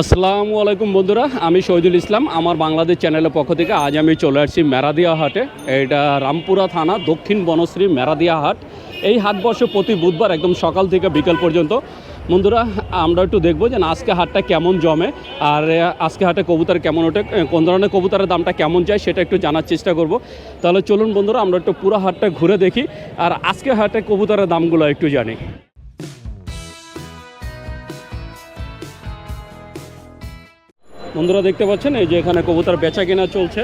আসসালামু আলাইকুম বন্ধুরা, আমি শহীদুল ইসলাম, আমার বাংলাদেশ চ্যানেলের পক্ষ থেকে আজ আমি চলে আসছি মেরাদিয়া হাটে। এটা রামপুরা থানা, দক্ষিণ বনশ্রী মেরাদিয়া হাট। এই হাট বসে প্রতি বুধবার একদম সকাল থেকে বিকেল পর্যন্ত। বন্ধুরা, আমরা একটু দেখব যে আজকে হাটটা কেমন জমে, আর আজকে হাটে কবুতর কেমন ওঠে, কোন ধরনের কবুতরের দামটা কেমন যায় সেটা একটু জানার চেষ্টা করব। তাহলে চলুন বন্ধুরা, আমরা একটু পুরো হাটটা ঘুরে দেখি, আর আজকে হাটে কবুতরের দামগুলো একটু জানি। বন্ধুরা দেখতে পাচ্ছেন এই যে এখানে কবুতর বেচা কেনা চলছে।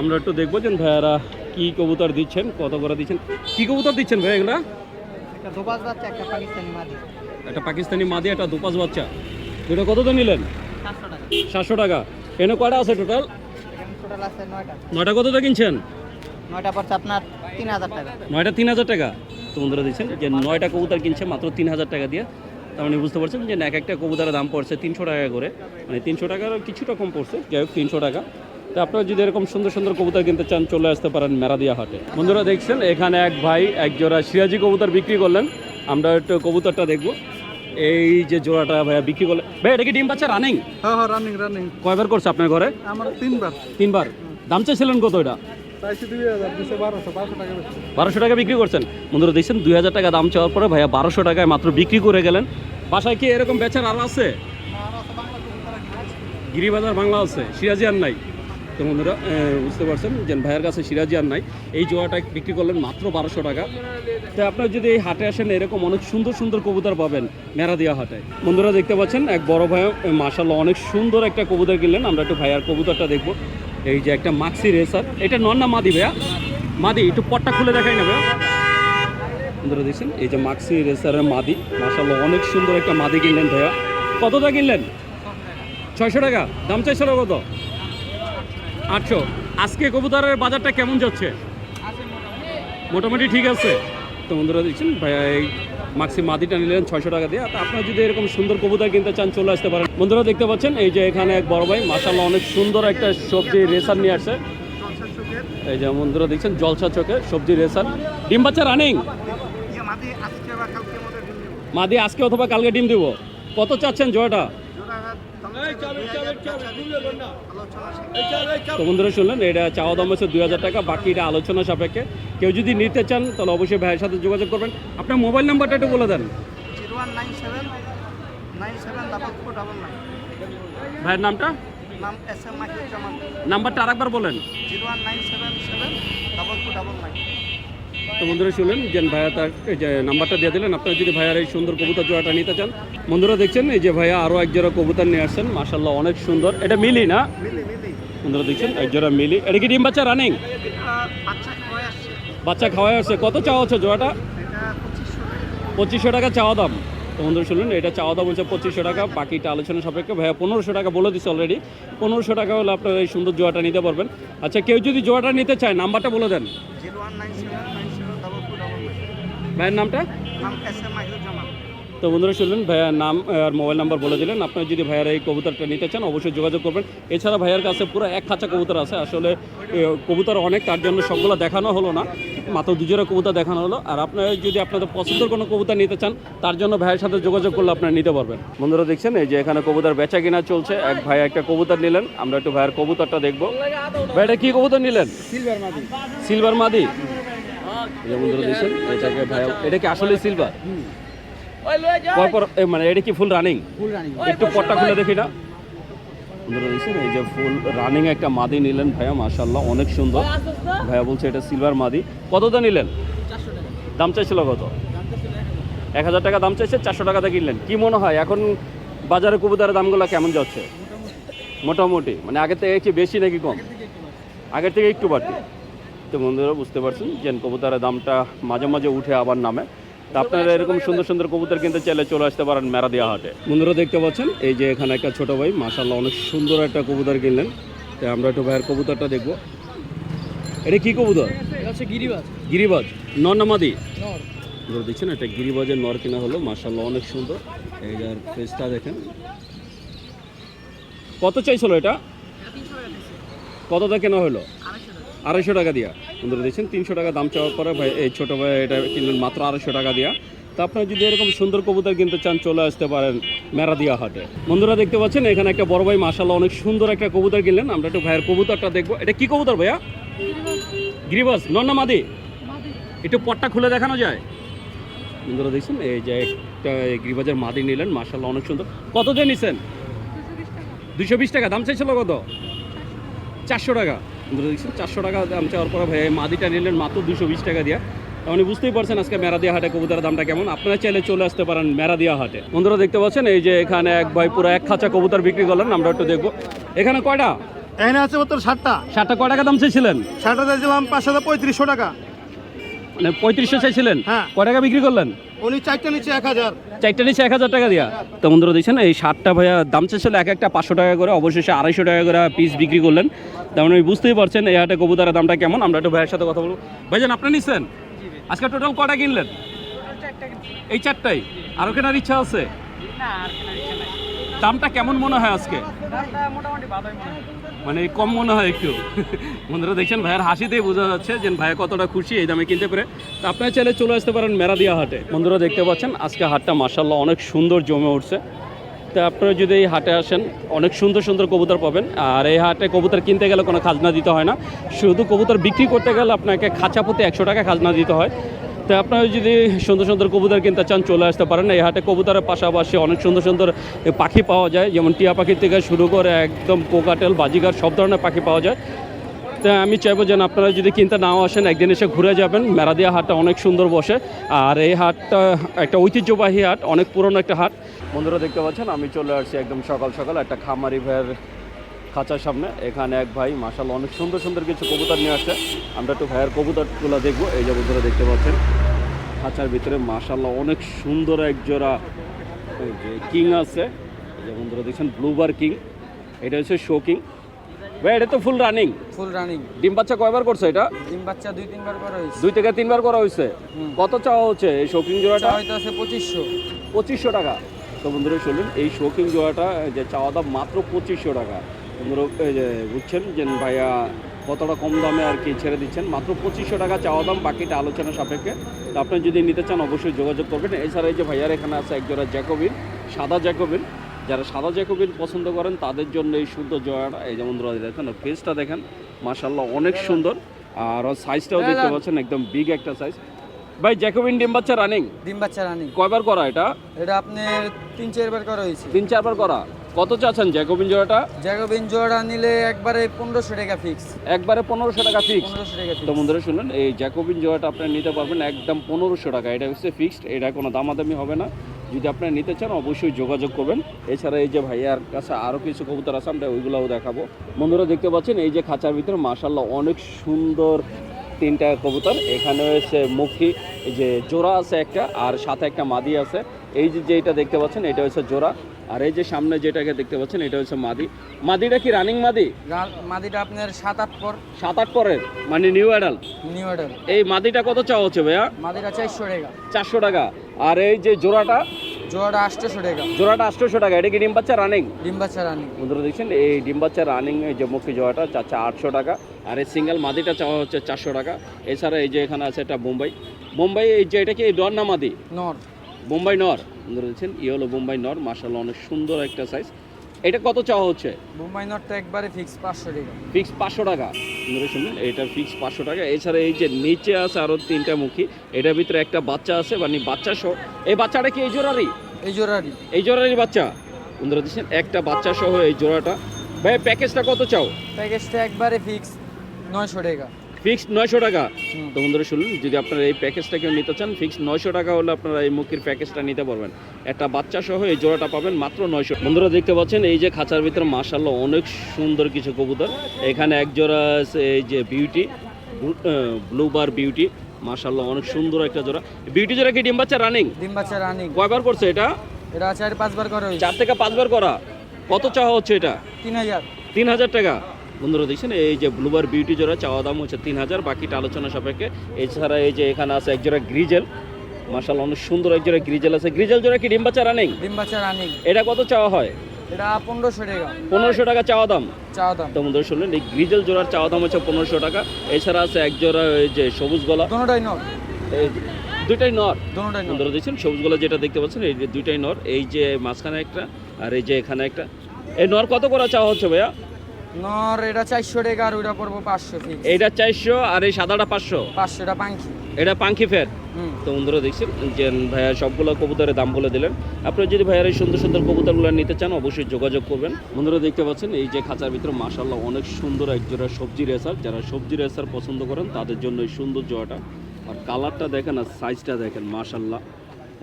আমরা একটু দেখব যে ভাইয়ারা কি কবুতর দিচ্ছেন কত করে দিচ্ছেন। কি কবুতর দিচ্ছেন ভাই এগুলা? একটা পাকিস্তানি মাদি। একটা দুপাস বাচ্চা। দুটো কত দিয়ে নিলেন? সাতশো টাকা। টাকা। এনে কয়টা আছে টোটাল নয়টা। নয়টা কত দিয়ে কিনছেন? নয়টা পড়ছে আপনার তিন হাজার টাকা। নয়টা তিন হাজার টাকা। তো বন্ধুরা দিচ্ছেন যে নয়টা কবুতর কিনছে মাত্র তিন হাজার টাকা দিয়ে। তার মানে বুঝতে পারছেন যে এক একটা কবুতরের দাম পড়ছে তিনশো টাকা করে। মানে তিনশো টাকার কিছুটা কম পড়ছে যাই হোক তিনশো টাকা। তো আপনারা যদি এরকম সুন্দর সুন্দর কবুতর কিনতে চান চলে আসতে পারেন মেরাদিয়া হাটে। বন্ধুরা দেখছেন এখানে এক ভাই এক জোড়া সিরাজি কবুতর বিক্রি করলেন। আমরা একটু কবুতরটা দেখব। এই যে জোড়াটা ভাইয়া বিক্রি করলেন ভাই এটা কি ডিম পাচ্ছে? রানিং হ্যাঁ হ্যাঁ রানিং রানিং কয়বার করছে আপনার ঘরে? আমার তিনবার। তিনবার? দাম চাইছিলেন কত এটা? বারোশো টাকা বিক্রি করছেন। বন্ধুরা, দেখছেন, দুই হাজার টাকা দাম চাওয়ার পরে ভাইয়া বারোশো টাকায় মাত্র বিক্রি করে গেলেন। বাসায় কি এরকম বেচার আর আছে? গিরিবাজার বাংলা আছে, সিরাজি আর নাই। তো বন্ধুরা বুঝতে পারছেন যে ভাইয়ের কাছে সিরাজি আর নাই। এই জোয়াটা বিক্রি করলেন মাত্র বারোশো টাকা। তো আপনার যদি এই হাটে আসেন, এরকম অনেক সুন্দর সুন্দর কবুতর পাবেন মেরাদিয়া হাটে। বন্ধুরা, দেখতে পাচ্ছেন, এক বড় ভাই মাসাল্লাহ অনেক সুন্দর একটা কবুতর কিনলেন। আমরা একটু ভাইয়ার কবুতরটা দেখব। এই যে একটা মাক্সি রেসার, এটা নন না মাদি ভাইয়া? মাদি, একটু পটটা খুলে দেখাই না ভাইয়া। দেখছেন, এই যে মাক্সি রেসারের মাদি মাসাল্লাহ অনেক সুন্দর একটা মাদি কিনলেন ভাইয়া। কতটা কিনলেন? ছয়শো টাকা, দাম চাইছিল কত? আটশো। আজকে কবুতরের বাজারটা কেমন যাচ্ছে? মোটামুটি ঠিক আছে। তো বন্ধুরা দেখছেন মাক্সি মাদিটা নিলেন ছয়শো টাকা দিয়ে। তো আপনারা যদি এরকম সুন্দর কবুতর কিনতে চান, চলে আসতে পারেন। বন্ধুরা দেখতে পাচ্ছেন, এই যে এখানে এক বড় ভাই মাসাল্লাহ অনেক সুন্দর একটা সবজি রেসার নিয়ে আসছে। এই যে বন্ধুরা দেখছেন, জলসা চোখে সবজি রেসার ডিম বাচ্চা রানিং? মাদি, আজকে অথবা কালকে ডিম দিব। কত চাচ্ছেন জয়টা? তো বন্ধুরা শুনলেন, এটা চাওয়া দাম হচ্ছে দুই হাজার টাকা বাকি এটা আলোচনা সাপেক্ষে। কেউ যদি নিতে চান, তাহলে অবশ্যই ভাইয়ের সাথে যোগাযোগ করবেন। আপনার মোবাইল নাম্বারটা একটু বলে দেন। ভাইয়ের নামটা? নাম্বারটা আরেকবার বলেন। তো বন্ধুরা শুনলেন যে ভাইয়া তার যে নাম্বারটা দিয়ে দিলেন, আপনারা যদি ভাইয়ার এই সুন্দর কবুতর জোড়াটা নিতে চান। বন্ধুরা দেখছেন, এই যে ভাইয়া আরও এক জোড়া কবুতর নিয়ে আসছেন মাসাল্লাহ অনেক সুন্দর। এটা মিলি না? বন্ধুরা দেখছেন এক জোড়া মিলি। এটা কি ডিম বাচ্চা রানিং বাচ্চা খাওয়াই আসছে। কত চাওয়া হচ্ছে জোড়াটা? পঁচিশশো টাকা চাওয়া দাম। তো বন্ধুরা শুনলেন এটা চাওয়া দাম হচ্ছে পঁচিশশো টাকা। বাকিটা আলোচনা সাপেক্ষে। ভাইয়া পনেরোশো টাকা বলে দিচ্ছে অলরেডি পনেরোশো টাকা হলে আপনারা এই সুন্দর জোয়াটা নিতে পারবেন। আচ্ছা কেউ যদি জোয়াটা নিতে চায় নাম্বারটা বলে দেন। ভাইয়ের নামটা? তো বন্ধুরা শুনলেন ভাইয়ার নাম আর মোবাইল নাম্বার বলে দিলেন। আপনারা যদি ভাইয়ার এই কবুতরটা নিতে চান অবশ্যই যোগাযোগ করবেন। এছাড়া ভাইয়ার কাছে পুরো এক খাঁচা কবুতর আছে। আসলে কবুতর অনেক তার জন্য সবগুলো দেখানো হলো না। মাত্র দুজোড়া কবুতর দেখানো হলো। আর আপনারা যদি আপনাদের পছন্দের কোনো কবুতর নিতে চান তার জন্য ভাইয়ের সাথে যোগাযোগ করলে আপনারা নিতে পারবেন। বন্ধুরা দেখছেন এই যে এখানে কবুতর বেচা কিনা চলছে। এক ভাই একটা কবুতর নিলেন। আমরা একটু ভাইয়ের কবুতরটা দেখব। ভাই এটা কি কবুতর নিলেন? সিলভার মাদি। সিলভার মাদি। বন্ধুরা দেখছেন এটাকে ভাই এটা কি আসলে সিলভার পরপর এ, মানে এটা কি ফুল রানিং একটু পটটা খুলে দেখি না এই যে ফুল রানিং একটা মাদি নিলেন ভাইয়া মাশাল্লাহ অনেক সুন্দর। ভাইয়া বলছে এটা সিলভার মাদি। কতটা নিলেন? দাম চাইছিল কত? এক হাজার। টাকা দাম চাইছে চারশো টাকাতে কিনলেন। কি মনে হয় এখন বাজারে কবুতরের দামগুলো কেমন যাচ্ছে? মোটামুটি। মানে আগের থেকে কি বেশি নাকি কম? আগের থেকে একটু বাড়তি তো বন্ধুরা বুঝতে পারছেন যে কবুতরের দামটা মাঝে মাঝে উঠে আবার নামে। তা আপনারা এরকম সুন্দর সুন্দর কবুতর কিনতে চাইলে চলে আসতে পারেন মেরাদিয়া হাটে বন্ধুরা দেখতে পাচ্ছেন? এই যে এখানে একটা ছোট ভাই মাসাল্লাহ অনেক সুন্দর একটা কবুতর কিনলেন। তো আমরা একটু ভাইয়ের কবুতরটা দেখব। এটা কি কবুতর? গিরিবাজ। গিরিবাজ। ধরে দেখছেন এটা গিরিবাজের নর কেনা হলো মার্শাল্লাহ অনেক সুন্দর। এই যার ফেসটা দেখেন। কত চাইছিল এটা? কতটা কেনা হলো? আড়াইশো টাকা দিয়া। বন্ধুরা দেখছেন, তিনশো টাকা দাম চাওয়ার পরে ভাই, এই ছোটো ভাই এটা কিনলেন মাত্র আড়াইশো টাকা দিয়া। তো আপনারা যদি এরকম সুন্দর কবুতর কিনতে চান, চলে আসতে পারেন মেরাদিয়া হাটে। বন্ধুরা দেখতে পাচ্ছেন, এখানে একটা বড় ভাই মাসাল্লাহ অনেক সুন্দর একটা কবুতর কিনলেন। আমরা একটু ভাইয়ের কবুতরটা দেখব। এটা কি কবুতর ভাইয়া? গিরিবাস নন্না মাদি? একটু পটটা খুলে দেখানো যায়। বন্ধুরা দেখছেন, এই যে একটা গিরিবাজের মাদি নিলেন মাসাল্লাহ অনেক সুন্দর। কত দিয়ে নিছেন? দুশো বিশ টাকা, দাম চাইছিল কত? চারশো টাকা। বন্ধুরা দেখছেন চারশো টাকা দাম চাওয়ার পরে ভাই মাদিটা নিলেন মাত্র দুশো বিশ টাকা দিয়ে। আপনি বুঝতেই পারছেন আজকে মেরাদিয়া হাটে কবুতরের দামটা কেমন। আপনারা চাইলে চলে আসতে পারেন মেরাদিয়া হাটে। বন্ধুরা দেখতে পাচ্ছেন এই যে এখানে এক ভাই পুরো এক খাঁচা কবুতার বিক্রি করলেন আমরা একটু দেখব। এখানে কয়টা? এখানে আছে মাত্র ষাটটা ষাটটা কয় টাকা দাম চেয়েছিলেন? ষাটটা চাইছিলাম পাঁচ হাজার পঁয়ত্রিশশো টাকা। মানে পঁয়ত্রিশশো চাইছিলেন। হ্যাঁ। কয় টাকা বিক্রি করলেন? উনি চারটা নিচ্ছে এক হাজার। চারটা নিচে এক হাজার টাকা দিয়া। তো বন্ধুরা দেখছেন এই ষাটটা ভাইয়া দাম চাইছিল এক একটা পাঁচশো টাকা করে অবশেষে আড়াইশো টাকা করে পিস বিক্রি করলেন। তার মানে বুঝতেই পারছেন এই হাটে কবুতরের দামটা কেমন। আমরা একটু ভাইয়ের সাথে কথা বলব। ভাইজান আপনি নিচ্ছেন আজকে টোটাল কটা কিনলেন? এই চারটাই? আরও কেনার ইচ্ছা আছে? হয় আজকে মোটামুটি কেমন মনে হয় আজকে? মানে কম মনে হয় একটু। বন্ধুরা দেখছেন ভাইয়ের হাসিতেই বোঝা যাচ্ছে যে ভাইয়া কতটা খুশি এই দামে কিনতে পেরে। তো আপনারা চাইলে চলে আসতে পারেন মেরাদিয়া হাটে। বন্ধুরা দেখতে পাচ্ছেন আজকে হাটটা মার্শাল্লাহ অনেক সুন্দর জমে উঠছে। তো আপনারা যদি এই হাটে আসেন অনেক সুন্দর সুন্দর কবুতর পাবেন। আর এই হাটে কবুতর কিনতে গেলে কোনো খাজনা দিতে হয় না। শুধু কবুতর বিক্রি করতে গেলে আপনাকে খাঁচা প্রতি একশো টাকা খাজনা দিতে হয়। তো আপনারা যদি সুন্দর সুন্দর কবুতর কিনতে চান, চলে আসতে পারেন। এই হাটে কবুতরের পাশাপাশি অনেক সুন্দর সুন্দর পাখি পাওয়া যায়, যেমন টিয়া পাখির থেকে শুরু করে একদম কোকাটেল বাজিগার, সব ধরনের পাখি পাওয়া যায়। তো আমি চাইব যেন আপনারা যদি কিনতে নাও আসেন, একদিন এসে ঘুরে যাবেন। মেরাদিয়া হাটটা অনেক সুন্দর বসে। আর এই হাটটা একটা ঐতিহ্যবাহী হাট, অনেক পুরনো একটা হাট। বন্ধুরা দেখতে পাচ্ছেন, আমি চলে আসছি একদম সকাল সকাল একটা খামারি ভাইয়ের খাঁচার সামনে। এখানে এক ভাই মাসাল অনেক সুন্দর সুন্দর কিছু কবুতর নিয়ে আসছে। আমরা একটু ভাইয়ের কবুতরগুলো দেখব। এই যে বন্ধুরা দেখতে পাচ্ছেন খাঁচার ভিতরে মাসাল্লাহ অনেক সুন্দর এক জোড়া যে কিং আছে। এই যে বন্ধুরা দেখছেন ব্লুবার কিং। এটা হচ্ছে শো কিং। ভাই এটা তো ফুল রানিং। Full running. ডিম বাচ্চা কয়বার করছে এটা? ডিম বাচ্চা দুই তিনবার করা হয়েছে। দুই থেকে তিনবার করা হয়েছে? কত চাওয়া হচ্ছে এই শৌখিন জোড়াটা? হয়তো আছে পঁচিশশো। পঁচিশশো টাকা। তো বন্ধুরা শুনলেন এই শৌখিন জোড়াটা যে চাওয়া দাম মাত্র পঁচিশশো টাকা। বুঝছেন যে ভাইয়া কতটা কম দামে আর কি ছেড়ে দিচ্ছেন? মাত্র পঁচিশশো টাকা চাওয়া দাম বাকিটা আলোচনা সাপেক্ষে। তো আপনি যদি নিতে চান অবশ্যই যোগাযোগ করবেন। এছাড়া এই যে ভাইয়ার এখানে আছে এক জোড়া জ্যাকোবিন সাদা জ্যাকোবিন। যারা সাদা জ্যাকোবিন পছন্দ করেন তাদের জন্য এই সুন্দর জোড়াটা এই যেমন ধরা দেখেন ফেসটা দেখেন মাশাল্লাহ অনেক সুন্দর। আর ওর সাইজটাও দেখতে পাচ্ছেন একদম বিগ একটা সাইজ ভাই জ্যাকোবিন ডিম বাচ্চা রানিং ডিম বাচ্চা রানিং কয়বার করা এটা? এটা আপনার তিন চারবার করা হয়েছে। তিন চারবার করা? কত চাচ্ছেন জ্যাকোবিন জোড়াটা? জ্যাকোবিন জোড়া নিলে একবারে পনেরোশো টাকা ফিক্স একবারে পনেরোশো টাকা ফিক্স পনেরোশো টাকা তো বন্ধুরা শুনুন এই জ্যাকোবিন জোড়াটা আপনি নিতে পারবেন একদম পনেরোশো টাকা। এটা হচ্ছে ফিক্সড এটা কোনো দামাদামি হবে না। যদি আপনারা নিতে চান অবশ্যই যোগাযোগ করবেন। এছাড়া এই যে ভাইয়ার কাছে আরও কিছু কবুতর আছে আমরা ওইগুলোও দেখাবো। বন্ধুরা দেখতে পাচ্ছেন এই যে খাঁচার ভিতরে মাশাল্লাহ অনেক সুন্দর তিনটা কবুতর। এখানে হচ্ছে মুখী এই যে জোড়া আছে একটা আর সাথে একটা মাদি আছে। এই যে যেটা দেখতে পাচ্ছেন এটা হচ্ছে জোড়া। আর এই যে সামনে যেটাকে দেখতে পাচ্ছেন এটা হচ্ছে মাদি। মাদিটা কি রানিং মাদি? মাদিটা আপনার সাত আট পর। সাত আট পরের মানে নিউ অ্যাডাল্ট নিউ অর্ডার এই মাদিটা কত চাওয়া হচ্ছে ভাইয়া? মাদিটা চারশো টাকা। চারশো টাকা। আর এই যে জোড়াটা? জোড়াটা আটশোশো টাকা। জোড়াটা আটশোশো টাকা। এটা কি ডিম বাচ্চা রানিং ডিম বাচ্চা রানিং বন্ধুরা দেখছেন এই ডিম বাচ্চা রানিং এই যে মুখী জোড়াটা চাচ্ছে আটশো টাকা। আর এই সিঙ্গেল মাদিটা চাওয়া হচ্ছে চারশো টাকা। এছাড়া এই যে এখানে আছে একটা বোম্বাই। বোম্বাই এই যে এটা কি ডর না মাদি? নর। বোম্বাই নর। দেখছেন ই হলো বোম্বাই নর মার্শাল অনেক সুন্দর একটা সাইজ এটা কত চাওয়া হচ্ছে? মুম্বাই নরটা একবারে ফিক্স পাঁচশো টাকা। ফিক্স পাঁচশো টাকা। বন্ধুরা শুনুন এটা ফিক্স পাঁচশো টাকা। এছাড়া এই যে নিচে আছে আরও তিনটা মুখী এটার ভিতরে একটা বাচ্চা আছে মানে বাচ্চা সহ এই বাচ্চাটা কি এই জোড়ারই? এই জোড়ারই। এই জোড়ারই বাচ্চা? বন্ধুরা দেখছেন একটা বাচ্চা সহ এই জোড়াটা। ভাই প্যাকেজটা কত চাও? প্যাকেজটা একবারে ফিক্স নয়শো টাকা। ফিক্সড নয়শো টাকা। তো বন্ধুরা শুনুন যদি আপনারা এই প্যাকেজটা কেউ নিতে চান ফিক্সড নয়শো টাকা হলে আপনারা এই মুখির প্যাকেজটা নিতে পারবেন। একটা বাচ্চা সহ এই জোড়াটা পাবেন মাত্র নয়শো। বন্ধুরা দেখতে পাচ্ছেন এই যে খাঁচার ভিতরে মার্শাল্লাহ অনেক সুন্দর কিছু কবুতর। এখানে এক জোড়া আছে এই যে বিউটি ব্লুবার বিউটি মার্শাল্লাহ অনেক সুন্দর একটা জোড়া। বিউটি জোড়া কি ডিম বাচ্চা রানিং ডিম বাচ্চা রানিং কয়বার করছে এটা? এটা চার পাঁচবার করা চার থেকে পাঁচবার করা? কত চাওয়া হচ্ছে এটা? তিন হাজার। তিন হাজার টাকা। বন্ধুরা দেখছেন এই যে ব্লুবার বিউটি জোড়া চাওয়া দাম হচ্ছে তিন হাজার বাকিটা আলোচনা সাপেক্ষে। এছাড়া এই যে এখানে আছে এক জোড়া গ্রিজেল মার্শাল অনেক সুন্দর এক জোড়া গ্রিজেল আছে। গ্রিজেল জোড়া কি ডিম বাচ্চা রানিং ডিম বাচ্চা রানিং এটা কত চাওয়া হয়? এটা পনেরোশো টাকা। পনেরোশো টাকা চাওয়া দাম। চাওয়া দাম। তো বন্ধুরা শুনলেন এই গ্রিজেল জোড়ার চাওয়া দাম হচ্ছে পনেরোশো টাকা। এছাড়া আছে এক জোড়া এই যে সবুজ গলা। দুটোটাই নর। দুইটাই নর। দুটোটাই বন্ধুরা দেখছেন সবুজগুলো যেটা দেখতে পাচ্ছেন এই যে দুইটাই নর। এই যে মাঝখানে একটা আর এই যে এখানে একটা। এই নর কত করে চাওয়া হচ্ছে ভাইয়া? নর এটা টাকা আর ওইটা পড়ব পাঁচশো ফিক্স এইটা চারশো আর এই সাদাটা পাঁচশো। পাঁচশোটা পাঙ্কি এটা পাঙ্কি ফের? হুম। তো বন্ধুরা দেখছেন যে ভাইয়া সবগুলো কবুতরের দাম বলে দিলেন। আপনারা যদি ভাইয়ার এই সুন্দর সুন্দর কবুতরগুলো নিতে চান অবশ্যই যোগাযোগ করবেন। বন্ধুরা দেখতে পাচ্ছেন এই যে খাঁচার ভিতরে অনেক সুন্দর এক জোড়া সবজি রেসার। যারা সবজি রেসার পছন্দ করেন তাদের জন্য এই সুন্দর জোড়াটা। আর কালারটা দেখেন আর সাইজটা দেখেন মাশাল্লাহ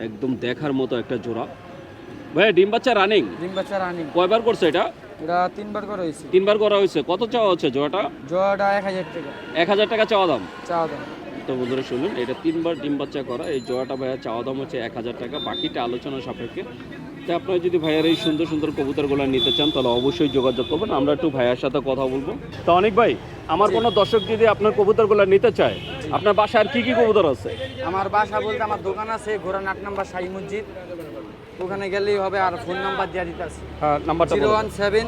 একদম দেখার মতো একটা জোড়া। ভাইয়া ডিম বাচ্চা রানিং ডিম বাচ্চা রানিং কয়বার করছে এটা? এটা তিনবার করে হয়েছে। তিনবার করা হয়েছে। কত চাওয়া হচ্ছে জোড়াটা? জোয়াটা এক হাজার টাকা। এক হাজার টাকা চাওয়া দাম? চাওয়া দাম। তো বন্ধুরা শুনুন এটা তিনবার ডিম বাচ্চা করা এই জোড়াটা ভাইয়া চাওয়া দাম হচ্ছে এক হাজার টাকা। বাকিটা আলোচনা সাপেক্ষে। তো আপনারা যদি ভাইয়ার এই সুন্দর সুন্দর কবুতরগুলো নিতে চান তাহলে অবশ্যই যোগাযোগ করবেন। আমরা একটু ভাইয়ার সাথে কথা বলব। তো অনেক ভাই আমার কোনো দর্শক যদি আপনার কবুতরগুলো নিতে চায় আপনার বাসায় আর কি কি কবুতর আছে? আমার বাসা বলতে আমার দোকান আছে ঘোড়া আট নাম্বার শাহী মসজিদ। ওখানে গেলেই হবে আর ফোন নাম্বার দেওয়া দিতে আছে হ্যাঁ নাম্বারটা zero. One seven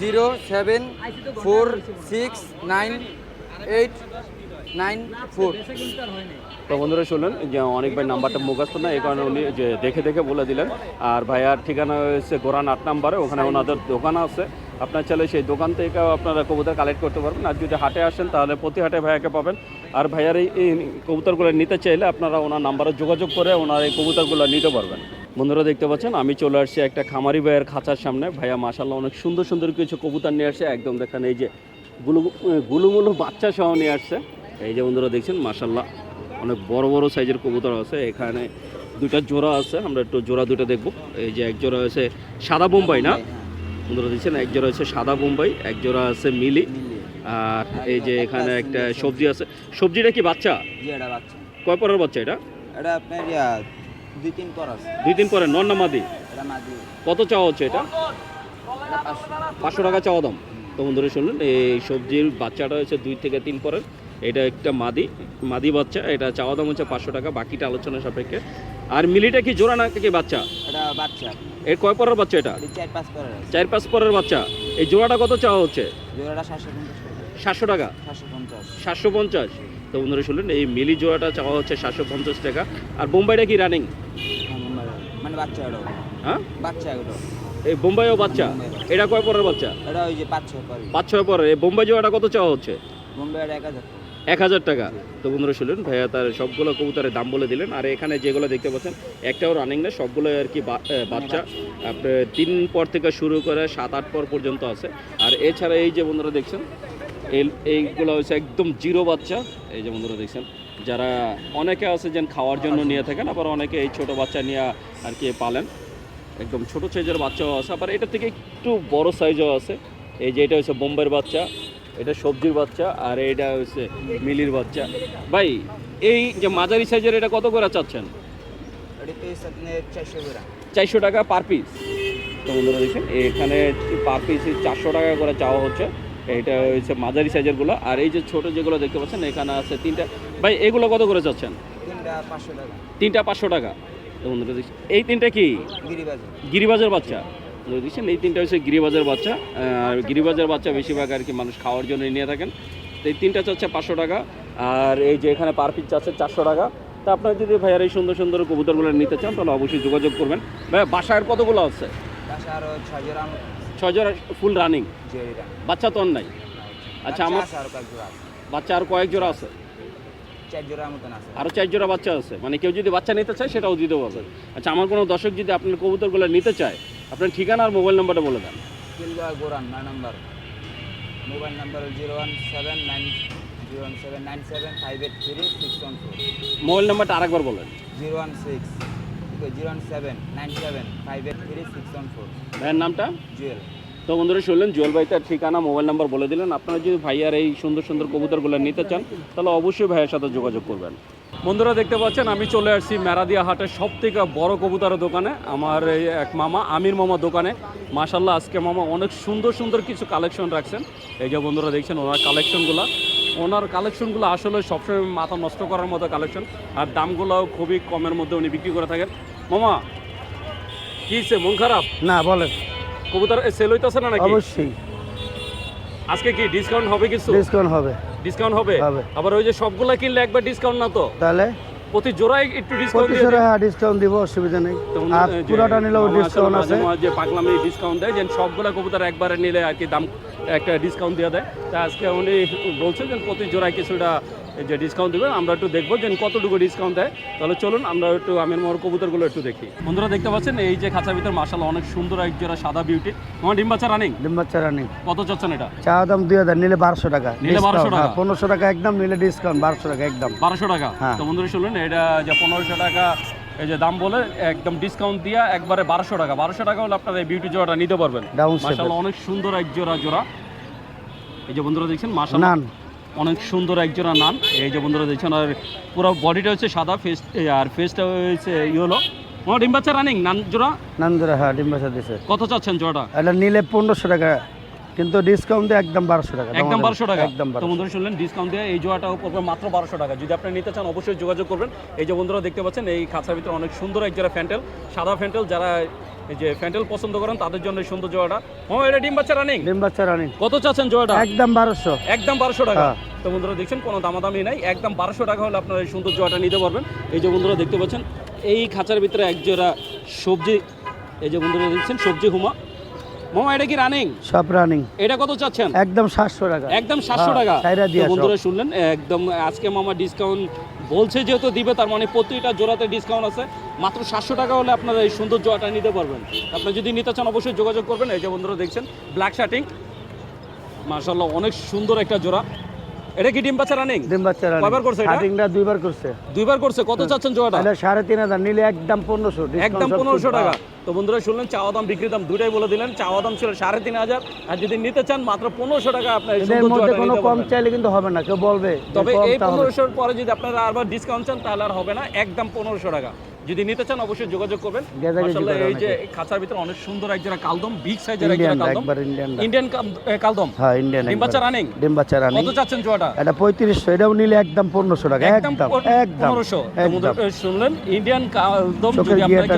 zero seven four six nine eight nine four. তো বন্ধুরা শুনলেন যে অনেক ভাই নাম্বারটা মুখস্থ না এই কারণে উনি যে দেখে দেখে বলে দিলেন। আর ভাইয়ার ঠিকানা হচ্ছে গোরান আট নাম্বারে ওখানে ওনাদের দোকান আছে। আপনার চাইলে সেই দোকান থেকেও আপনারা কবুতর কালেক্ট করতে পারবেন। আর যদি হাটে আসেন তাহলে প্রতি হাটে ভাইয়াকে পাবেন। আর ভাইয়ার এই কবুতরগুলো নিতে চাইলে আপনারা ওনার নাম্বারে যোগাযোগ করে ওনার এই কবুতরগুলো নিতে পারবেন। বন্ধুরা দেখতে পাচ্ছেন আমি চলে আসছি একটা খামারি ভাইয়ের খাঁচার সামনে। ভাইয়া মাসাল্লাহ অনেক সুন্দর সুন্দর কিছু কবুতর নিয়ে আসছে। একদম দেখেন এই যে গুলু গুলুমুলু বাচ্চা সহ নিয়ে আসছে। এই যে বন্ধুরা দেখছেন মাসাল্লাহ অনেক বড় বড় সাইজের কবুতর আছে। এখানে দুটা জোড়া আছে আমরা একটু জোড়া দুটো দেখব। এই যে এক জোড়া হচ্ছে সাদা বোম্বাই না? বন্ধুরা দেখছেন এক জোড়া হচ্ছে সাদা বোম্বাই এক জোড়া আছে মিলি। আর এই যে এখানে একটা সবজি আছে। সবজিটা কি বাচ্চা? কয় পরের বাচ্চা এটা? এটা আপনার দুই তিন পর আছে। দুই দিন পরে নর না মাদি? এটা মাদি। কত চাওয়া হচ্ছে এটা? পাঁচশো টাকা চাওয়া দাম। তো বন্ধুরা শুনলেন এই সবজির বাচ্চাটা হচ্ছে দুই থেকে তিন পরের। এটা একটা মাদি মাদি বাচ্চা এটা চাওয়া দাম হচ্ছে পাঁচশো টাকা বাকিটা আলোচনা সাপেক্ষে। আর মিলিটা কি জোড়া না কি বাচ্চা? এটা বাচ্চা। এর কয় পরের বাচ্চা এটা? চার পাঁচ পরের চার পাঁচ পরের বাচ্চা। এই জোড়াটা কত চাওয়া হচ্ছে? জোড়াটা সাতশো পঞ্চাশ সাতশো টাকা। সাতশো পঞ্চাশ। সাতশো পঞ্চাশ। তো বন্ধুরা শুনলেন এই মিলি জোড়াটা চাওয়া হচ্ছে সাতশো পঞ্চাশ টাকা। আর বোম্বাইটা কি রানিং মানে বাচ্চা হ্যাঁ? বাচ্চা এই বোম্বাইও বাচ্চা? এটা কয় পরের বাচ্চা? এটা ওই যে পাঁচ ছয় পরে পাঁচ ছয় পরের। এই বোম্বাই জোড়াটা কত চাওয়া হচ্ছে? বোম্বে এটা এক হাজার। এক হাজার টাকা। তো বন্ধুরা শুনলেন ভাইয়া তার সবগুলো কবুতরের দাম বলে দিলেন। আর এখানে যেগুলো দেখতে পাচ্ছেন একটাও রানিং না সবগুলো আর কি বাচ্চা। তিন পর থেকে শুরু করে সাত আট পর পর্যন্ত আছে। আর এছাড়া এই যে বন্ধুরা দেখছেন এইগুলো হচ্ছে একদম জিরো বাচ্চা। এই যে বন্ধুরা দেখছেন যারা অনেকে আছে যেন খাওয়ার জন্য নিয়ে থাকেন আবার অনেকে এই ছোট বাচ্চা নিয়ে আর কি পালেন। একদম ছোট সাইজের বাচ্চাও আছে আবার এটা থেকে একটু বড় সাইজও আছে। এই যে এটা হচ্ছে বোম্বের বাচ্চা এটা সবজির বাচ্চা আর এটা হচ্ছে মিলির বাচ্চা। ভাই এই যে মাঝারি সাইজের এটা কত করে চাচ্ছেন? চারশো টাকা পার পিস তো বন্ধুরা দেখছেন এখানে পার পিস চারশো টাকা করে চাওয়া হচ্ছে। এটা হচ্ছে মাঝারি সাইজের সাইজেরগুলো আর এই যে ছোট যেগুলো দেখতে পাচ্ছেন এখানে আছে তিনটা। ভাই এগুলো কত করে চাচ্ছেন তিনটা পাঁচশো টাকা। বন্ধুরা এই তিনটা কি? গিরিবাজার। বাচ্চা। দেখছেন এই তিনটা হচ্ছে গিরিবাজের বাচ্চা। আর গিরিবাজের বাচ্চা বেশিরভাগ আর কি মানুষ খাওয়ার জন্য নিয়ে থাকেন। তো এই তিনটা চাচ্ছে পাঁচশো টাকা। আর এই যে এখানে পার পিস চাচ্ছে চারশো টাকা। তা আপনারা যদি ভাইয়ার এই সুন্দর সুন্দর কবুতরগুলো নিতে চান তাহলে অবশ্যই যোগাযোগ করবেন। ভাইয়া বাসায় কতগুলো আছে? বাসা ছয় জোড়া ছয় ফুল রানিং বাচ্চা তো নাই? আচ্ছা আমার বাচ্চা আর কয়েক জোড়া আছে? আরও চার জোড়া বাচ্চা আছে। মানে কেউ যদি বাচ্চা নিতে চায় সেটাও দিতে পারবেন আচ্ছা আমার কোনো দর্শক যদি আপনার কবুতরগুলো নিতে চায় আপনার ঠিকানা আর মোবাইল নাম্বারটা বলে দেন। গোরান নয় নম্বর। Mobile number zero one seven nine zero one seven nine seven five eight three six one four mobile নাম্বারটা আরেকবার বলেন। Zero one six. Zero one seven nine seven five eight three six one four. ভাইয়ের নামটা? জুয়েল। তো বন্ধুরা শুনলেন জুয়েল ভাই তার ঠিকানা মোবাইল নাম্বার বলে দিলেন। আপনারা যদি ভাইয়ার এই সুন্দর সুন্দর কবুতরগুলো নিতে চান তাহলে অবশ্যই ভাইয়ের সাথে যোগাযোগ করবেন। বন্ধুরা দেখতে পাচ্ছেন আমি চলে আসছি মেরাদিয়া হাটের সব থেকে বড় কবুতরের দোকানে আমার এই এক মামা আমির মামা দোকানে। মাশাল্লাহ আজকে মামা অনেক সুন্দর সুন্দর কিছু কালেকশন রাখছেন। এই যে বন্ধুরা দেখছেন ওনার কালেকশনগুলো ওনার কালেকশনগুলো আসলে সবসময় মাথা নষ্ট করার মতো কালেকশন আর দামগুলোও খুবই কমের মধ্যে উনি বিক্রি করে থাকেন। মামা কি সে মন খারাপ? না বলেন। কবুতর সেল হইতেছে না নাকি? অবশ্যই। আজকে কি ডিসকাউন্ট হবে কিছু? ডিসকাউন্ট হবে। ডিসকাউন্ট হবে? হবে। আবার ওই যে সবগুলা কিনলে একবার ডিসকাউন্ট না তো? তাহলে? প্রতি জোড়ায় একটু ডিসকাউন্ট দিয়ে হ্যাঁ ডিসকাউন্ট দিব অসুবিধা নেই। আর পুরোটা নিলেও ডিসকাউন্ট আছে যে পাগলামি ডিসকাউন্ট দেয় যে সবগুলা কবুতর একবারে নিলে আর কি দাম একটা ডিসকাউন্ট দিয়ে দেয়। তা আজকে উনি বলছেন যে প্রতি জোড়ায় কিছুটা যে ডিসকাউন্ট দেবেন আমরা একটু দেখব যে কতটুকু ডিসকাউন্ট দেয়। তাহলে চলুন আমরা একটু আমের মোর কবুতরগুলো একটু দেখি। বন্ধুরা দেখতে পাচ্ছেন এই যে খাঁচার ভিতর মাসাল অনেক সুন্দর এক জোড়া সাদা বিউটি আমার ডিম বাচ্চা রানিং ডিম বাচ্চা রানি কত চাচ্ছেন এটা? চা দাম দুই হাজার নিলে বারোশো টাকা। নিলে বারোশো টাকা? পনেরোশো টাকা একদম নিলে ডিসকাউন্ট বারোশো টাকা একদম। বারোশো টাকা। হ্যাঁ। তো বন্ধুরা শুনলেন এটা যে পনেরোশো টাকা এই যে দাম বলে একদম ডিসকাউন্ট দিয়ে একবারে বারোশো টাকা। বারোশো টাকা হলে আপনারা এই বিউটি জোড়াটা নিতে পারবেন। মাসাল অনেক সুন্দর এক জোড়া জোড়া। এই যে বন্ধুরা দেখছেন মাসাল অনেক সুন্দর একজনের নাম। এই যে বন্ধুরা দেখছেন আর পুরো বডিটা হচ্ছে সাদা ফেস আর ফেসটা হচ্ছে ইয়েলো আমার ডিম বাচ্চা রানিং নান জোড়া নান জোড়া হ্যাঁ ডিম বাচ্চা দিছে। কত চাচ্ছেন জোড়াটা? এটা নিলে পনেরোশো টাকা কিন্তু ডিসকাউন্ট দিয়ে একদম বারোশো টাকা একদম বারোশো টাকা। একদম তো বন্ধুরা শুনলেন ডিসকাউন্ট দিয়ে এই জোড়াটাও পড়বে মাত্র বারোশো টাকা। যদি আপনি নিতে চান অবশ্যই যোগাযোগ করবেন। এই যে বন্ধুরা দেখতে পাচ্ছেন এই খাঁচার ভিতরে অনেক সুন্দর এক জোড়া ফ্যান্টেল সাদা ফ্যান্টেল। যারা এই যে ফ্যান্টেল পছন্দ করেন তাদের জন্য এই সুন্দর জোয়াটা ও এটা ডিম বাচ্চা রানিং ডিম বাচ্চা রানি কত চাচ্ছেন জোয়াটা একদম বারোশো। একদম বারোশো টাকা। হ্যাঁ। তো বন্ধুরা দেখছেন কোনো দামাদামি নাই। একদম বারোশো টাকা হলে আপনারা এই সুন্দর জোয়াটা নিতে পারবেন। এই যে বন্ধুরা দেখতে পাচ্ছেন এই খাঁচার ভিতরে এক জোড়া সবজি এই যে বন্ধুরা দেখছেন সবজি হুমা। মামা এটা কি রানিং সব রানিং এটা কত চাচ্ছেন? একদম সাতশো টাকা। একদম হ্যাঁ, টাকা। বন্ধুরা শুনলেন একদম আজকে মামা ডিসকাউন্ট বলছে যেহেতু দিবে তার মানে প্রতিটা জোড়াতে ডিসকাউন্ট আছে। মাত্র সাতশো টাকা হলে আপনারা এই সুন্দর জোড়াটা নিতে পারবেন। আপনি যদি নিতে চান অবশ্যই যোগাযোগ করবেন। এই যে বন্ধুরা দেখছেন ব্ল্যাক শার্টিং মার্শাল্লাহ অনেক সুন্দর একটা জোড়া। এটা কি ডিম বাচ্চা রানিং ডিম বাচ্চা রানি কয়বার করছে এটা? দুইবার করছে। দুইবার করছে। কত চাচ্ছেন জোড়াটা? এটা সাড়ে তিন হাজার নিলে একদম পনেরোশো একদম পনেরোশো টাকা। তো বন্ধুরা শুনলেন চাওয়া দাম বিক্রি দাম দুটাই বলে দিলেন। চাওয়া দাম ছিল সাড়ে তিন হাজার। আর যদি নিতে চান মাত্র পনেরোশো টাকা আপনার মধ্যে কোনো কম চাইলে কিন্তু হবে না কেউ বলবে তবে এই তাহলে- পনেরোশোর পরে যদি আপনারা আবার ডিসকাউন্ট চান তাহলে আর হবে না। একদম পনেরোশো টাকা। যদি নিতে চান অবশ্যই যোগাযোগ করবেন। মাশাআল্লাহ, এই যে খাঁচার ভিতরে অনেক সুন্দর এক জোড়া কালদম বিগ সাইজের এক জোড়া কালদম। Indian Indian কালদম। হ্যাঁ ইন্ডিয়ান ডিম বাচ্চা রানিং ডিম বাচ্চা রানি কত চাচ্ছেন জোড়াটা? এটা পঁয়ত্রিশশো এটাও নিলে একদম পনেরোশো টাকা একদম একদম পন- একদম পনেরোশো। তো একদম। বন্ধুরা, এ, শুনলেন ইন্ডিয়ান কালদম যদি আপনারা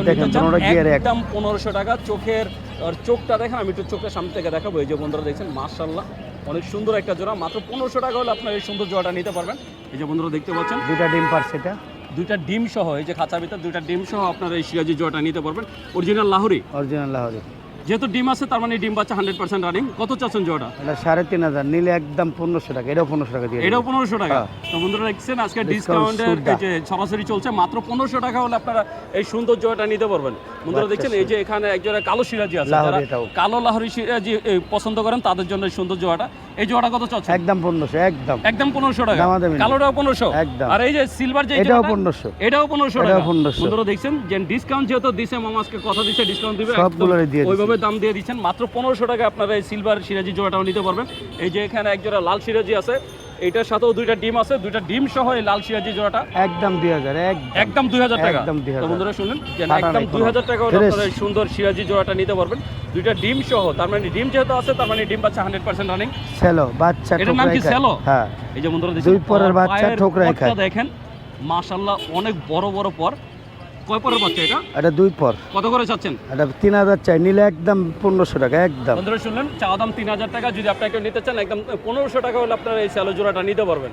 দেখেন। একদম পনেরোশো টাকা। চোখের আর চোখটা দেখেন আমি একটু চোখের সামনে থেকে দেখাবো এই যে বন্ধুরা দেখছেন মার্শাল্লাহ অনেক সুন্দর একটা জোড়া। মাত্র পনেরোশো টাকা হলে আপনার এই সুন্দর জোড়াটা নিতে পারবেন। এই যে বন্ধুরা দেখতে পাচ্ছেন দুইটা ডিম এটা। দুইটা ডিম সহ, এই যে খাঁচা ভিতর দুইটা ডিম সহ আপনারা এই সিরাজি জোয়াটা নিতে পারবেন। অরিজিনাল লাহোরি? অরিজিনাল লাহোরি। যেহেতু ডিম আছে তার মানে ডিম বাচ্চা হান্ড্রেড পার্সেন্ট রানিং কত চাচ্ছেন জোয়াটা এটা সাড়ে তিন হাজার নিলে একদম পনেরোশো টাকা এটাও পনেরোশো টাকা দিয়ে এটাও পনেরোশো টাকা। হ্যাঁ। তো বন্ধুরা দেখছেন আজকে ডিসকাউন্টের যে সরাসরি চলছে মাত্র পনেরোশো টাকা হলে আপনারা এই সুন্দর জোয়াটা নিতে পারবেন। বন্ধুরা দেখছেন এই যে এখানে একজোড়া কালো সিরাজি আছে যারা কালো লাহরি সিরাজি পছন্দ করেন তাদের জন্য এই সুন্দর জোয়াটা এই জোয়াটা কত চাচ্ছেন? একদম পনেরোশো একদম। একদম পনেরোশো টাকা। কালোটাও পনেরোশো। একদম। আর এই যে সিলভার যে এটাও পনেরোশো। এটাও পনেরোশো টাকা। 1500 বন্ধুরা দেখছেন যে ডিসকাউন্ট যেহেতু দিছে মামা আজকে কথা দিচ্ছে ডিসকাউন্ট দিবে সবগুলোরই দিয়ে দিছে। ওইভাবে দাম দিয়ে দিচ্ছেন? মাত্র পনেরোশো টাকা আপনারা এই সিলভার সিরাজি জোড়াটাও নিতে পারবেন। এই যে এখানে এক জোড়া লাল সিরাজি আছে এইটার সাথেও দুইটা ডিম আছে দুইটা ডিম সহ এই লাল সিরাজি জোড়াটা। একদম দুই হাজার একদম। দুই হাজার টাকা। একদম 2000 তো বন্ধুরা শুনলেন যে একদম দুই হাজার টাকা আপনারা এই সুন্দর সিরাজি জোড়াটা নিতে পারবেন। দুইটা ডিম সহ তার মানে ডিম যেহেতু আছে তার মানে ডিম বাচ্চা হান্ড্রেড পার্সেন্ট রানিং সেলো বাচ্চা এটার নাম কি সেলো? হ্যাঁ। এই যে বন্ধুরা দুই পরের বাচ্চা পথটা খায়। দেখেন মাশাল্লাহ অনেক বড় বড় পর। কয় পরের বাচ্চা এটা? এটা দুই পর। কত করে চাচ্ছেন? এটা তিন হাজার চাই নিলে একদম পনেরোশো টাকা একদম। বন্ধুরা শুনলেন? চা দাম তিন হাজার টাকা যদি আপনাকে নিতে চান একদম পনেরোশো টাকা হলে আপনারা এই স্যালো জোড়াটা নিতে পারবেন।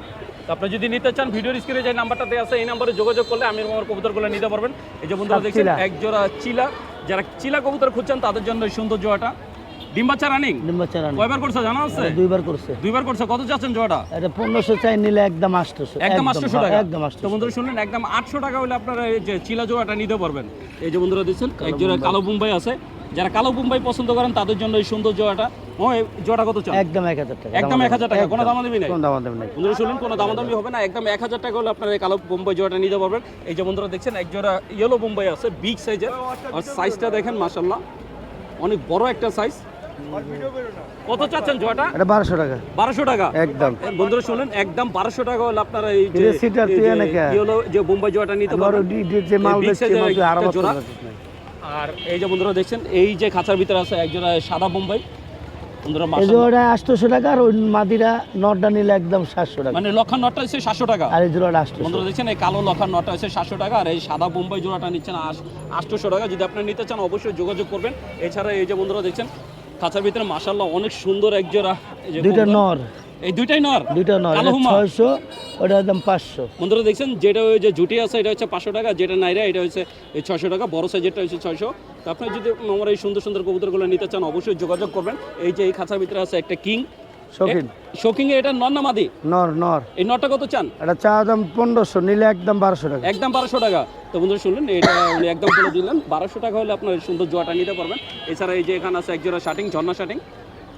আপনি যদি নিতে চান ভিডিওর স্ক্রিনে যে নাম্বারটা দেওয়া আছে এই নাম্বারে যোগাযোগ করলে আমি আমার কবুতরগুলো নিতে পারবেন। এই যে বন্ধুরা দেখছেন? এক জোড়া চিলা। যারা চিলা কবুতর খুঁজছেন তাদের জন্য এই সুন্দর জোড়াটা। ডিম বাচ্চা রানিং? ডিম বাচ্চা রানি। কয়বার করছে জানা আছে? এটা দুইবার করছে। দুইবার করছে কত চাচ্ছেন জোড়াটা? এটা পনেরোশো চাই নিলে একদম একদম আটশোশো টাকা? একদম তো বন্ধুরা শুনলেন একদম আটশো টাকা হলে আপনারা এই যে চিলা জোড়াটা নিতে পারবেন। এই যে বন্ধুরা দিচ্ছেন এক জোড়া কালো মুম্বাই আছে। যারা কালো মুম্বাই পছন্দ করেন তাদের জন্য এই সুন্দর জোড়াটা। ও জোড়া কত চান? একদম এক হাজার টাকা। একদম এক হাজার টাকা কোনো দামাদামি নেই। কোনো দামাদামি নেই। বন্ধুরা শুনুন কোনো দামাদামি হবে না। একদম এক হাজার টাকা হলে আপনারা এই কালো বোম্বাই জোড়াটা নিতে পারবেন। এই যে বন্ধুরা দেখছেন এক জোড়া ইয়েলো বোম্বাই আছে বিগ সাইজের আর সাইজটা দেখেন মাসাল্লাহ অনেক বড় একটা সাইজ কত চাচ্ছেন এটা বারোশো টাকা। বারোশো টাকা? একদম। বন্ধুরা শুনলেন একদম বারোশো টাকা হলে আপনারা এই যে সিটার তুই? ইয়েলো যে বোম্বাই নিতে ডি- যে মাল আরও জোড়া। আর এই যে বন্ধুরা দেখছেন এই যে খাঁচার ভিতরে আছে সাদা বোম্বাই। আটশোশো টাকা আর ওই মাদিরা নটটা নিলে একদম সাতশো টাকা। মানে লক্ষণ নটটা হচ্ছে সাতশো টাকা। আর এই জোড়াটা আটশোশো। বন্ধুরা দেখছেন এই কালো নটটা হচ্ছে সাতশো টাকা আর এই সাদা বোম্বাই জোড়াটা নিচ্ছেন আটশোশো টাকা। যদি আপনি নিতে চান অবশ্যই যোগাযোগ করবেন। এছাড়া এই যে বন্ধুরা দেখছেন খাঁচার ভিতরে মাশাল্লাহ অনেক সুন্দর এক জোড়া দুইটা নর। এই দুইটাই নর? দুইটা নর ছয়শো ওটা একদম পাঁচশো। বন্ধুরা দেখছেন যেটা ওই যে জুটি আছে এটা হচ্ছে পাঁচশো টাকা যেটা নাইরা এটা হচ্ছে এই ছয়শো টাকা বড় সাইজেরটা হচ্ছে ছয়শো। তো আপনি যদি আমার এই সুন্দর সুন্দর কবুতরগুলো নিতে চান অবশ্যই যোগাযোগ করবেন। এই যে এই খাঁচার ভিতরে আছে একটা কিং শৌখিন। শৌখিন এ এটা নর না মাদি? নর নর। এই নরটা কত চান? এটা চা দাম পনেরোশো নিলে একদম বারোশো টাকা। একদম বারোশো টাকা। তো বন্ধুরা শুনলেন এটা উনি একদম বলে দিলেন বারোশো টাকা হলে আপনার সুন্দর জোয়াটা নিতে পারবেন। এছাড়া এই যে এখানে আছে একজোড়া শাটিং শার্টিং ঝর্ণা শার্টিং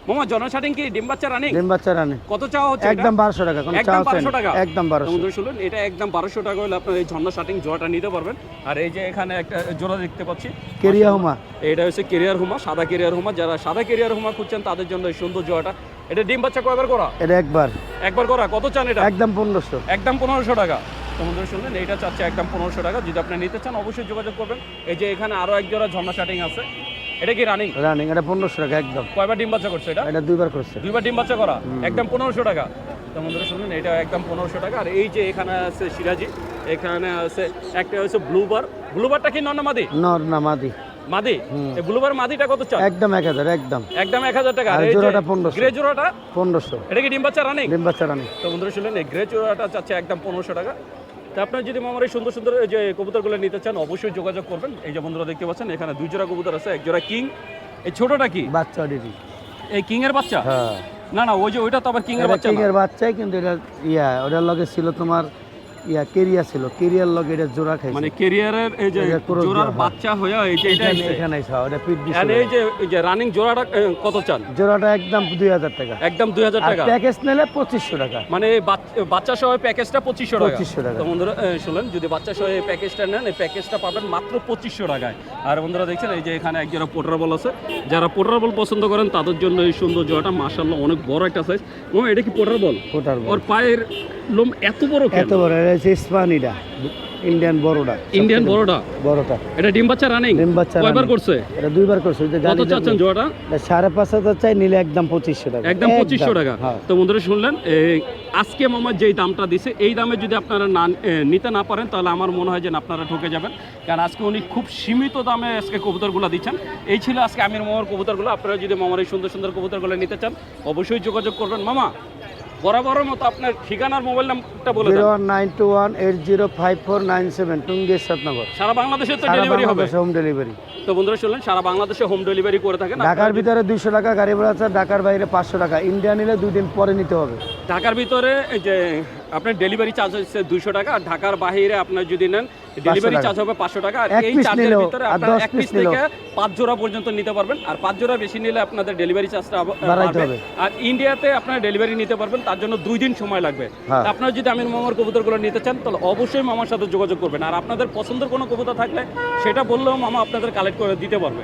মামা ঝর্ণা কি ডিম বাচ্চা রানিং? ডিম বাচ্চা রানে। কত চাওয়া হচ্ছে একদম বারোশো টাকা কোনো চা একদম বারোশো টাকা? একদম তো বারোশো বন্ধুরা এটা একদম বারোশো টাকা হলে আপনার এই ঝর্ণা শার্টিং জোড়াটা নিতে পারবেন। আর এই যে এখানে একটা জোড়া দেখতে পাচ্ছি। কেরিয়া হুমা। এটা হচ্ছে কেরিয়ার হুমা সাদা কেরিয়ার হুমা। যারা সাদা কেরিয়ার হুমা খুঁজছেন তাদের জন্য এই সুন্দর জোড়াটা। এটা ডিম বাচ্চা কয়বার করা? এটা একবার। একবার করা? কত চান এটা? একদম পনেরোশো। একদম পনেরোশো টাকা। তো বন্ধুরা শুনলেন এইটা চাচ্ছে একদম পনেরোশো টাকা। যদি আপনি নিতে চান অবশ্যই যোগাযোগ করবেন। এই যে এখানে আরও এক জোড়া ঝর্ণা শার্টিং আছে। এটা কি রানিং রানিং এটা পনেরোশো টাকা একদম। কয়বার ডিম বাচ্চা করছে এটা? এটা দুইবার করছে। দুইবার ডিম বাচ্চা করা? একদম পনেরোশো টাকা। তো বন্ধুরা শুনুন এটা একদম পনেরোশো টাকা। আর এই যে এখানে আছে সিরাজি এখানে আছে একটা হচ্ছে ব্লুবার ব্লুবারটা কি নন মাদি? নর না মাদি। মাদি? এই ব্লুবার মাদিটা কত চান একদম এক হাজার একদম। একদম এক হাজার টাকা। আর জোড়াটা 1500 গ্রে জোড়াটা? পনেরোশো। এটা কি ডিম বাচ্চা রানিং ডিম বাচ্চা রানিং তো বন্ধুরা শুনলেন এই গ্রে জোড়াটা চাচ্ছে একদম পনেরোশো টাকা। তো আপনার যদি মামার এই সুন্দর সুন্দর যে কবুতরগুলো নিতে চান অবশ্যই যোগাযোগ করবেন। এই যে বন্ধুরা দেখতে পাচ্ছেন এখানে দুই জোড়া কবুতর আছে এক জোড়া কিং। এই ছোটটা কি? বাচ্চা ডিডি এই কিং এর বাচ্চা? হ্যাঁ। না না ওই যে ওইটা তো আবার কিং এর বাচ্চা কিং এর বাচ্চাই কিন্তু এটা ইয়া ওটার লগে ছিল তোমার ইয়া কেরিয়া ছিল। কেরিয়ার লগে এটা জোড়া খাইছে। মানে কেরিয়ারের এই যে জোড়ার হ্যাঁ। বাচ্চা হয়ে এই যে এটা এখানে এখানে এসে, ওটা পিট দিছে। আর এই যে এই যে রানিং জোড়াটা কত চান? জোড়াটা একদম দুই হাজার টাকা। একদম দুই হাজার আর টাকা? প্যাকেজ নিলে পঁচিশশো টাকা। মানে বাচ্চা সহ প্যাকেজটা পঁচিশশো টাকা। 2500 টাকা। তো বন্ধুরা শুনলেন যদি বাচ্চা সহ এই প্যাকেজটা নেন এই প্যাকেজটা পাবেন মাত্র পঁচিশশো টাকায়। আর বন্ধুরা দেখছেন এই যে এখানে এক জোড়া আছে। যারা পোটার বল পছন্দ করেন তাদের জন্য এই সুন্দর জোড়াটা মার্শাল্লাহ অনেক বড় একটা সাইজ ও এটা কি পোটার বল? কোটার বল। ওর পায়ের লোম এত বড় কেন? এত বড় এটা হচ্ছে ইন্ডিয়ান বড়টা ইন্ডিয়ান বড়টা বড়টা এটা ডিম বাচ্চা রানিং ডিম বাচ্চা কয়বার করছে? এটা দুইবার করছে যে কত চাচ্ছেন জোড়াটা এটা সাড়ে পাঁচ হাজার চাই নিলে একদম পঁচিশশো টাকা। একদম পঁচিশশো টাকা। হ্যাঁ। তো বন্ধুরা শুনলেন আজকে মামা যেই দামটা দিছে এই দামে যদি আপনারা না নিতে না পারেন তাহলে আমার মনে হয় যে আপনারা ঠকে যাবেন। কারণ আজকে উনি খুব সীমিত দামে আজকে কবুতরগুলো দিচ্ছেন। এই ছিল আজকে আমির মামার কবুতরগুলো। আপনারা যদি মামার এই সুন্দর সুন্দর কবুতরগুলো নিতে চান অবশ্যই যোগাযোগ করবেন। মামা বরাবরের মতো আপনার ঠিকানার মোবাইল নাম্বারটা বলে জিরো দেন one nine two one eight zero five four nine seven টুঙ্গের Satnagar. সারা বাংলাদেশে তো ডেলিভারি হবে। হোম ডেলিভারি তো বন্ধুরা শুনলেন সারা বাংলাদেশে হোম ডেলিভারি করে থাকেন। ঢাকার ভিতরে দুইশো টাকা গাড়ি ভাড়া আছে ঢাকার বাইরে পাঁচশো টাকা। ইন্ডিয়া নিলে দুই দিন পরে নিতে হবে। ঢাকার ভিতরে এই যে আপনার ডেলিভারি চার্জ হচ্ছে দুশো টাকা আর ঢাকার বাইরে আপনার যদি নেন ডেলিভারি চার্জ হবে পাঁচশো টাকা। আর এই চার্জের ভিতরে আপনার এক পিস থেকে পাঁচ জোড়া পর্যন্ত নিতে পারবেন। আর পাঁচ জোড়া বেশি নিলে আপনাদের ডেলিভারি চার্জটা বাড়বে। হবে। আর ইন্ডিয়াতে আপনারা ডেলিভারি নিতে পারবেন তার জন্য দুই দিন সময় লাগবে। হ্যাঁ। আপনারা যদি আমির মামার কবুতরগুলো নিতে চান তাহলে অবশ্যই মামার সাথে যোগাযোগ করবেন। আর আপনাদের পছন্দের কোনো কবুতর থাকলে সেটা বললেও মামা আপনাদের কালেক্ট করে দিতে পারবে।